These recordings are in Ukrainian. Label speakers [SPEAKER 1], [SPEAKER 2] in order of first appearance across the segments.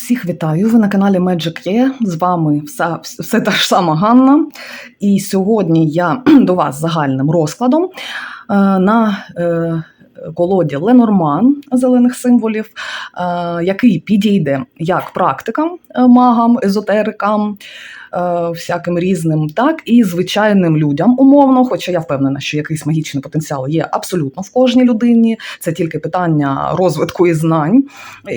[SPEAKER 1] Всіх вітаю! Ви на каналі Magic Є. З вами все, все та ж сама Ганна. І сьогодні я до вас загальним розкладом е, на е, колоді Ленорман зелених символів, е, який підійде як практикам, магам, езотерикам, всяким різним, так і звичайним людям умовно. Хоча я впевнена, що якийсь магічний потенціал є абсолютно в кожній людині. Це тільки питання розвитку і знань,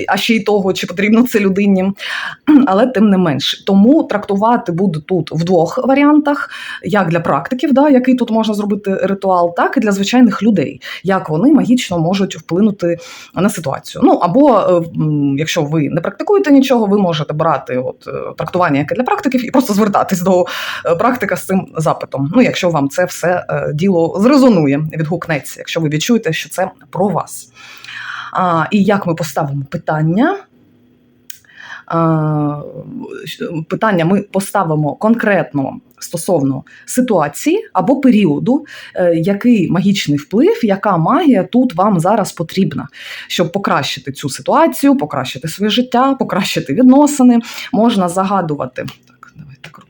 [SPEAKER 1] а ще й того, чи потрібно це людині. Але тим не менш, тому трактувати буду тут в двох варіантах: як для практиків, да, який тут можна зробити ритуал, так і для звичайних людей, як вони магічно можуть вплинути на ситуацію. Ну або е, якщо ви не практикуєте нічого, ви можете брати от е, трактування, яке для практиків, і просто звертатись до е, практика з цим запитом. Ну, якщо вам це все е, діло зрезонує, відгукнеться, якщо ви відчуєте, що це про вас. А, І як ми поставимо питання? Питання ми поставимо конкретно стосовно ситуації або періоду, е, який магічний вплив, яка магія тут вам зараз потрібна, щоб покращити цю ситуацію, покращити своє життя, покращити відносини. Можна загадувати.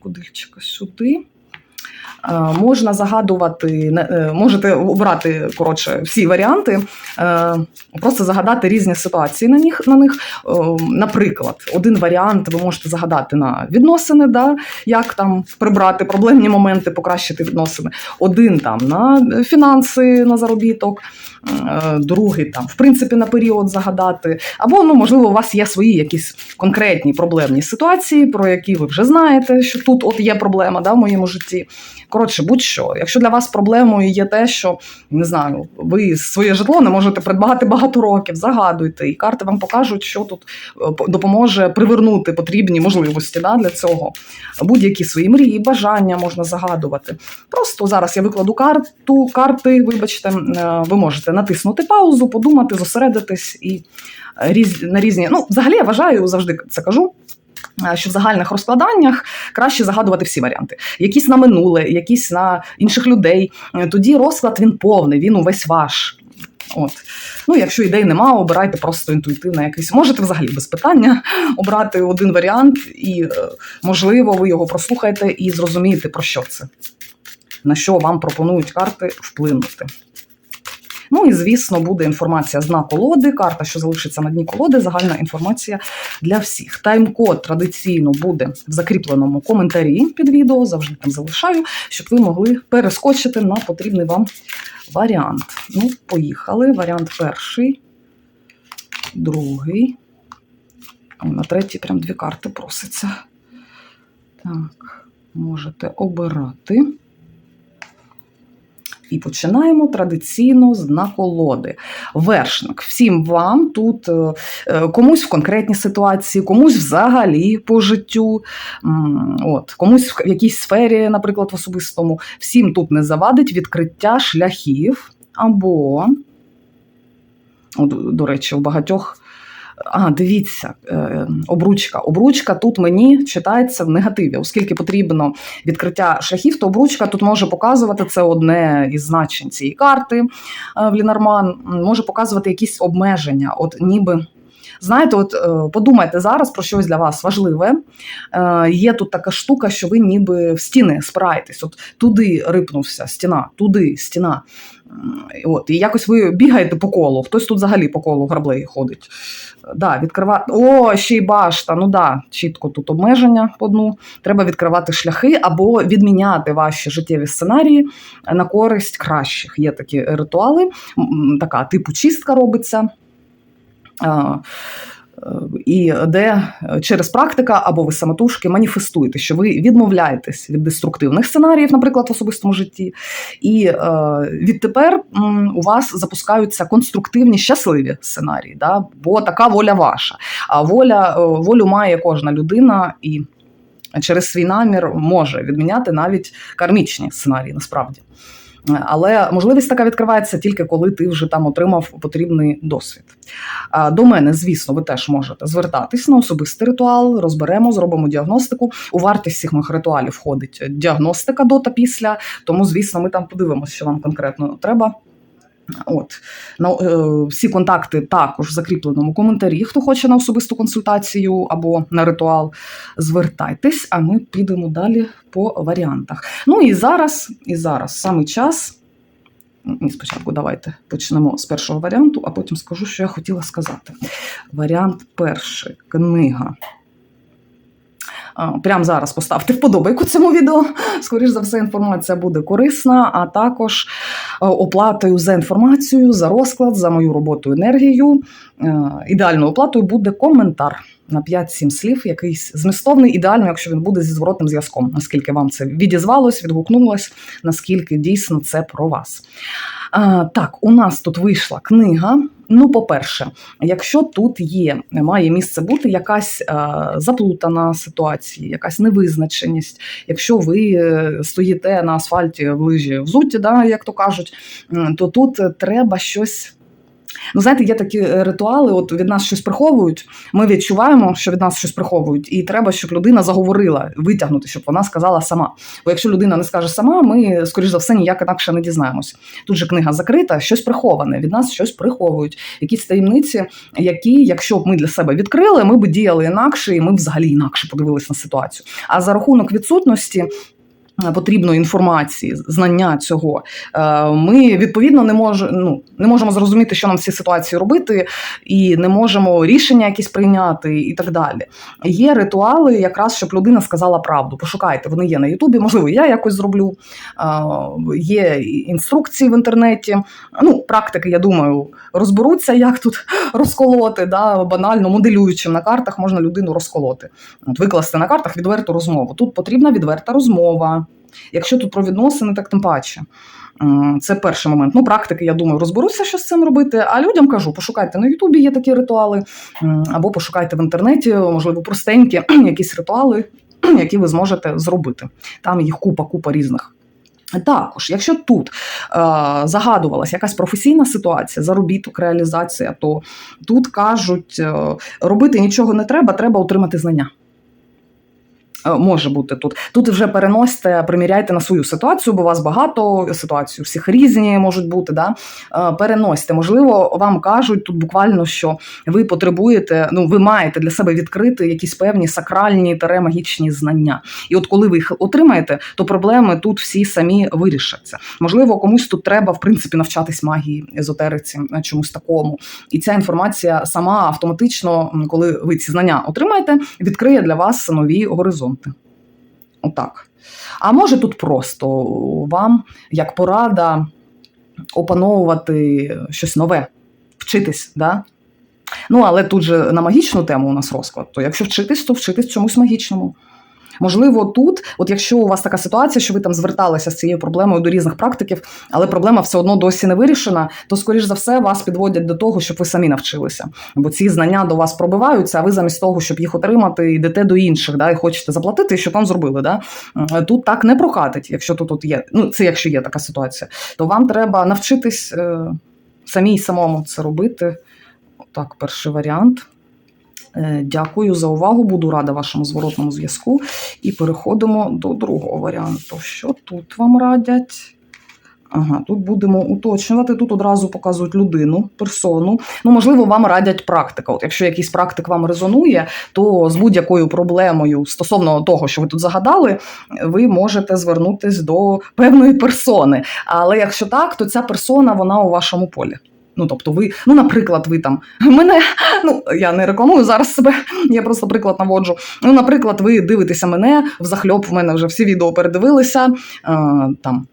[SPEAKER 1] Крокодильчика сюди. Е, Можна загадувати, е, можете обрати коротше всі варіанти, е, просто загадати різні ситуації на них. На них. Наприклад, один варіант ви можете загадати на відносини, да, як там прибрати проблемні моменти, покращити відносини. Один там на фінанси, на заробіток, другий там, в принципі, на період загадати. Або, ну, можливо, у вас є свої якісь конкретні проблемні ситуації, про які ви вже знаєте, що тут от є проблема да, в моєму житті. Коротше, будь-що. Якщо для вас проблемою є те, що не знаю, ви своє житло не можете придбати багато років, загадуйте, і карти вам покажуть, що тут е, допоможе привернути потрібні можливості да, для цього. Будь-які свої мрії, бажання можна загадувати. Просто зараз я викладу карту, карти, вибачте, е, ви можете натиснути паузу, подумати, зосередитись і різ, на різні. Ну, взагалі, я вважаю, завжди це кажу. Е, Що в загальних розкладаннях краще загадувати всі варіанти, якісь на минуле, якісь на інших людей. Е, Тоді розклад він повний, він увесь ваш. От. Ну, якщо ідей нема, обирайте просто інтуїтивно якийсь. Можете взагалі без питання обрати один варіант, і, е, можливо, ви його прослухаєте і зрозумієте, про що це, на що вам пропонують карти вплинути. Ну і звісно, буде інформація з дна колоди, карта, що залишиться на дні колоди, загальна інформація для всіх. Тайм-код традиційно буде в закріпленому коментарі під відео, завжди там залишаю, щоб ви могли перескочити на потрібний вам варіант. Ну, поїхали. Варіант перший, другий. На третій прям дві карти проситься. Так, можете обирати. І починаємо традиційно з дна колоди. Вершник. Всім вам тут е, е, комусь в конкретній ситуації, комусь взагалі по життю, от, комусь в якійсь сфері, наприклад, в особистому. Всім тут не завадить відкриття шляхів або, до речі, у багатьох. А, дивіться, е, обручка. Обручка тут мені читається в негативі, оскільки потрібно відкриття шляхів, то обручка тут може показувати це одне із значень цієї карти е, в Лінорман, може показувати якісь обмеження. От ніби. Знаєте, от е, подумайте зараз про щось для вас важливе. Е, Є тут така штука, що ви ніби в стіни спираєтесь. От туди рипнувся стіна, туди стіна. От, і якось ви бігаєте по колу. Хтось тут взагалі по колу граблеї ходить. Да, відкривати. О, ще й башта. Ну да, чітко тут обмеження по дну. Треба відкривати шляхи або відміняти ваші життєві сценарії на користь кращих. Є такі ритуали, така типу чистка робиться. Е, І де через практика або ви самотужки маніфестуєте, що ви відмовляєтесь від деструктивних сценаріїв, наприклад, в особистому житті, і е, відтепер у вас запускаються конструктивні щасливі сценарії, да? бо така воля ваша. А воля, е, волю має кожна людина і через свій намір може відміняти навіть кармічні сценарії, насправді. Але можливість така відкривається тільки коли ти вже там отримав потрібний досвід. До мене, звісно, ви теж можете звертатись на особистий ритуал, розберемо, зробимо діагностику. У вартість всіх моїх ритуалів входить діагностика до та після. Тому, звісно, ми там подивимося, що вам конкретно треба. От е, всі контакти також в закріпленому коментарі. Хто хоче на особисту консультацію або на ритуал, звертайтесь, а ми підемо далі по варіантах. Ну і зараз, і зараз саме час. Ні, спочатку давайте почнемо з першого варіанту, а потім скажу, що я хотіла сказати. Варіант перший книга. Прямо зараз поставте вподобайку цьому відео. Скоріш за все, інформація буде корисна, а також е, оплатою за інформацію, за розклад, за мою роботу енергію. Е, Ідеальною оплатою буде коментар на 5-7 слів, якийсь змістовний, ідеально, якщо він буде зі зворотним зв'язком, наскільки вам це відізвалось, відгукнулось, наскільки дійсно це про вас. А, Так, у нас тут вийшла книга. Ну, по-перше, якщо тут є, має місце бути якась е, заплутана ситуація, якась невизначеність, якщо ви е, стоїте на асфальті в лижі взуті, да, як то кажуть, то тут треба щось. Ну, знаєте, є такі е, ритуали, от від нас щось приховують. Ми відчуваємо, що від нас щось приховують, і треба, щоб людина заговорила, витягнути, щоб вона сказала сама. Бо якщо людина не скаже сама, ми, скоріш за все, ніяк інакше не дізнаємось. Тут же книга закрита, щось приховане, від нас щось приховують, якісь таємниці, які, якщо б ми для себе відкрили, ми б діяли інакше, і ми б взагалі інакше подивилися на ситуацію. А за рахунок відсутності. Е, Потрібної інформації, знання цього, е, ми відповідно не мож, ну, не можемо зрозуміти, що нам в цій ситуації робити, і не можемо рішення якісь прийняти, і так далі. Є ритуали, якраз щоб людина сказала правду. Пошукайте, вони є на Ютубі. Можливо, я якось зроблю. Е, Є інструкції в інтернеті. Ну, практики, я думаю, розберуться, як тут розколоти. Да? Банально моделюючим на картах можна людину розколоти. От викласти на картах відверту розмову. Тут потрібна відверта розмова. Якщо тут про відносини, так тим паче. Це перший момент. Ну, практики, я думаю, розберуся, що з цим робити. А людям кажу, пошукайте на Ютубі, є такі ритуали, або пошукайте в інтернеті, можливо, простенькі якісь ритуали, які ви зможете зробити. Там їх купа, купа різних. Також, якщо тут е, загадувалася якась професійна ситуація, заробіток, реалізація, то тут кажуть, е, робити нічого не треба, треба отримати знання. Е, Може бути тут. Тут вже переносьте, приміряйте на свою ситуацію, бо у вас багато ситуацій, всіх різні можуть бути. Да? Е, Переносьте. Можливо, вам кажуть тут буквально, що ви потребуєте, ну ви маєте для себе відкрити якісь певні сакральні тере магічні знання. І от коли ви їх отримаєте, то проблеми тут всі самі вирішаться. Можливо, комусь тут треба в принципі навчатись магії, езотериці, е, чомусь такому. І ця інформація сама автоматично, коли ви ці знання отримаєте, відкриє для вас нові горизонти. Отак. А може тут просто вам як порада опановувати щось нове, вчитись, да? Ну, але тут же на магічну тему у нас розклад. То якщо вчитись, то вчитись чомусь магічному. Можливо, тут, от якщо у вас така ситуація, що ви там зверталися з цією проблемою до різних практиків, але проблема все одно досі не вирішена, то скоріш за все вас підводять до того, щоб ви самі навчилися. Бо ці знання до вас пробиваються, а ви замість того, щоб їх отримати, йдете до інших, да, і хочете заплатити, щоб вам зробили. Да? Е, Тут так не прокатить, якщо тут, тут є. Ну, це якщо є така ситуація, то вам треба навчитись е, самій самому це робити. Так, перший варіант. Е, Дякую за увагу. Буду рада вашому зворотному зв'язку. І переходимо до другого варіанту. Що тут вам радять? Ага, тут будемо уточнювати. Тут одразу показують людину, персону. Ну, можливо, вам радять практика. От якщо якийсь практик вам резонує, то з будь-якою проблемою стосовно того, що ви тут загадали, ви можете звернутись до певної персони. Але якщо так, то ця персона вона у вашому полі. Ну, тобто, ви, ну, наприклад, ви там мене, ну я не рекламую зараз себе, я просто приклад наводжу. Ну, наприклад, ви дивитеся мене в захльоп, в мене вже всі відео передивилися. Е, там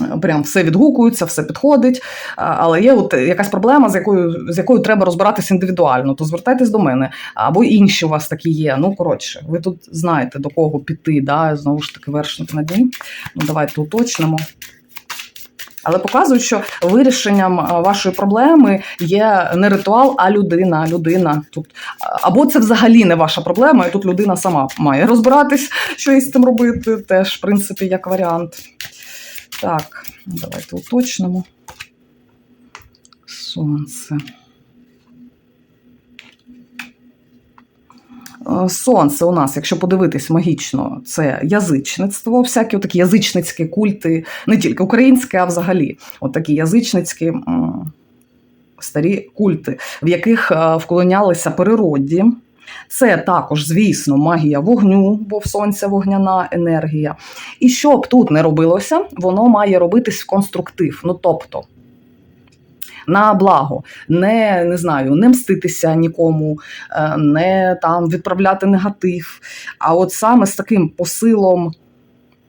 [SPEAKER 1] е, Прям все відгукується, все підходить. Але є от якась проблема, з якою з якою треба розбиратися індивідуально, то звертайтесь до мене. Або інші у вас такі є. Ну, коротше, ви тут знаєте, до кого піти. Да? Знову ж таки, вершник на дні. Ну, давайте уточнимо. Але показують, що вирішенням вашої проблеми є не ритуал, а людина. Людина тут або це взагалі не ваша проблема, і тут людина сама має розбиратись, що із цим робити. Теж, в принципі, як варіант. Так, давайте уточнимо. Сонце. Сонце у нас, якщо подивитись магічно, це язичництво, всякі такі язичницькі культи, не тільки українське, а взагалі, такі язичницькі старі культи, в яких е, вклонялися природі. Це також, звісно, магія вогню, бо в сонця вогняна енергія. І що б тут не робилося, воно має робитись в конструктив. Ну тобто на благо, не, не знаю, не мститися нікому, е, не там відправляти негатив. А от саме з таким посилом.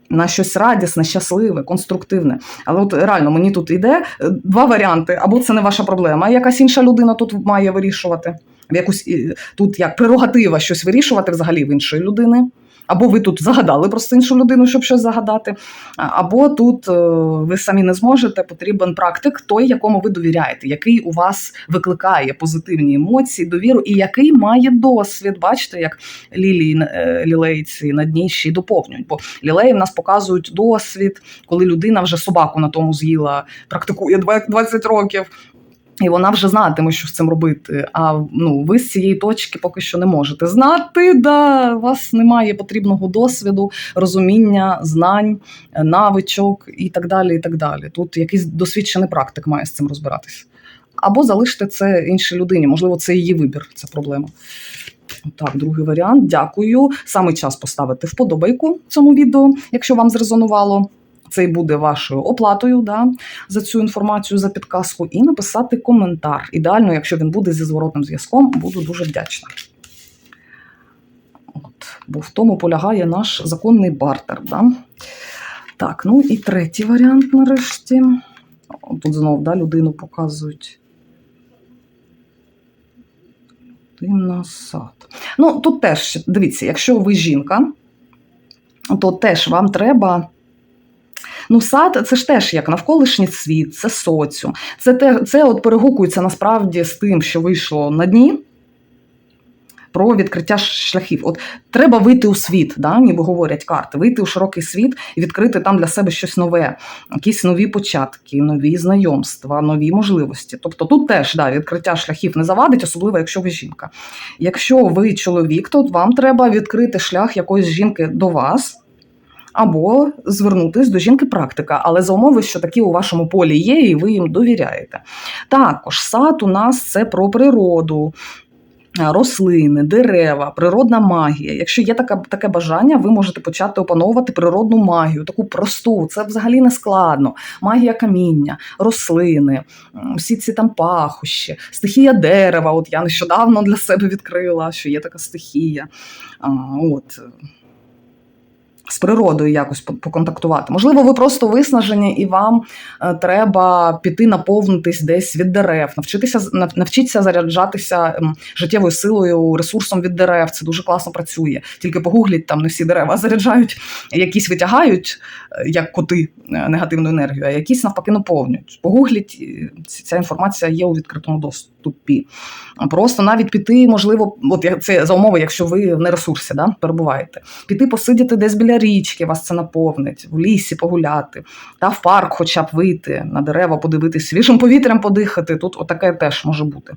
[SPEAKER 1] На щось радісне, щасливе, конструктивне. Але от реально мені тут йде е, два варіанти: або це не ваша проблема, якась інша людина тут має вирішувати. В якусь тут як прерогатива щось вирішувати взагалі в іншої людини. Або ви тут загадали просто іншу людину, щоб щось загадати, або тут е, ви самі не зможете, потрібен практик, той, якому ви довіряєте, який у вас викликає позитивні емоції, довіру, і який має досвід. Бачите, як лілії е, лілейці на дні ще й доповнюють. Бо лілеї в нас показують досвід, коли людина вже собаку на тому з'їла, практикує 20 років. І вона вже знатиме, що з цим робити. А ну, ви з цієї точки поки що не можете знати. Да, у вас немає потрібного досвіду, розуміння, знань, навичок і так далі. і так далі. Тут якийсь досвідчений практик має з цим розбиратись. Або залиште це іншій людині. Можливо, це її вибір, це проблема. Так, другий варіант. Дякую. Саме час поставити вподобайку цьому відео, якщо вам зрезонувало. Це буде вашою оплатою да, за цю інформацію, за підказку, і написати коментар. Ідеально, якщо він буде зі зворотним зв'язком, буду дуже вдячна. От, бо в тому полягає наш законний бартер. Да? Так, ну і третій варіант нарешті. Тут знов да, людину показують. Людина сад. Ну, тут теж, дивіться, якщо ви жінка, то теж вам треба. Ну, сад це ж теж як навколишній світ, це соціум. Це, те, це от перегукується насправді з тим, що вийшло на дні про відкриття шляхів. От треба вийти у світ, да, ніби говорять карти, вийти у широкий світ і відкрити там для себе щось нове, якісь нові початки, нові знайомства, нові можливості. Тобто тут теж да, відкриття шляхів не завадить, особливо якщо ви жінка. Якщо ви чоловік, то вам треба відкрити шлях якоїсь жінки до вас. Або звернутись до жінки практика, але за умови, що такі у вашому полі є, і ви їм довіряєте. Також сад у нас це про природу, рослини, дерева, природна магія. Якщо є таке, таке бажання, ви можете почати опановувати природну магію, таку просту, це взагалі не складно. Магія каміння, рослини, всі ці там пахощі, стихія дерева. От я нещодавно для себе відкрила, що є така стихія. А, от з природою якось поконтактувати. Можливо, ви просто виснажені і вам е, треба піти наповнитись десь від дерев, навчитися навчитися заряджатися ем, життєвою силою, ресурсом від дерев. Це дуже класно працює. Тільки погугліть, там не всі дерева заряджають, якісь витягають, е, як коти, е, негативну енергію, а якісь навпаки наповнюють. Погугліть, ця інформація є у відкритому доступі. Просто навіть піти, можливо, от це за умови, якщо ви в нересурсі да, перебуваєте. Піти посидіти десь біля річки, вас це наповнить, в лісі погуляти, та в парк хоча б вийти, на дерева подивитись, свіжим повітрям подихати. Тут отаке теж може бути.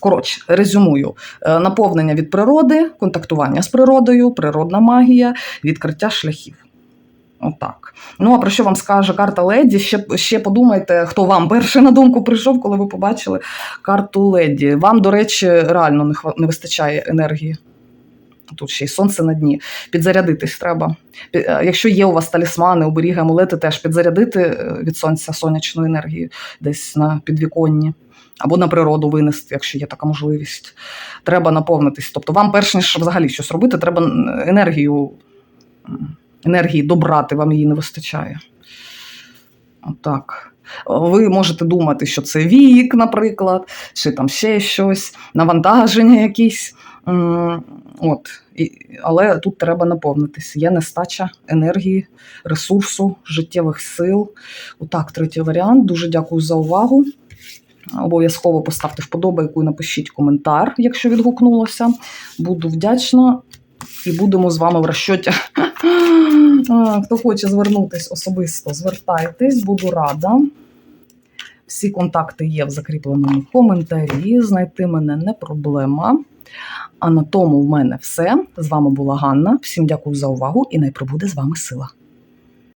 [SPEAKER 1] Коротше, резюмую: Е, наповнення від природи, контактування з природою, природна магія, відкриття шляхів. Отак. Ну, а про що вам скаже карта Леді? Ще, ще подумайте, хто вам перший на думку прийшов, коли ви побачили карту Леді. Вам, до речі, реально не вистачає енергії. Тут ще й сонце на дні. Підзарядитись треба. Е, Якщо є у вас талісмани, оберіги, амулети, теж підзарядити е, від сонця сонячну енергію десь на підвіконні. Або на природу винести, якщо є така можливість. Треба наповнитись. Тобто, вам, перш ніж взагалі щось робити, треба енергію, енергії добрати, вам її не вистачає. Отак. Ви можете думати, що це вік, наприклад, чи там ще щось, навантаження якісь. От. Але тут треба наповнитись. Є нестача енергії, ресурсу, життєвих сил. Отак, третій варіант. Дуже дякую за увагу. Обов'язково поставте вподобайку і напишіть коментар, якщо відгукнулося. Буду вдячна і будемо з вами в розчоті. Хто хоче звернутись особисто, звертайтесь, буду рада. Всі контакти є в закріпленому коментарі. Знайти мене не проблема. А на тому в мене все. З вами була Ганна. Всім дякую за увагу і най прибуде з вами сила.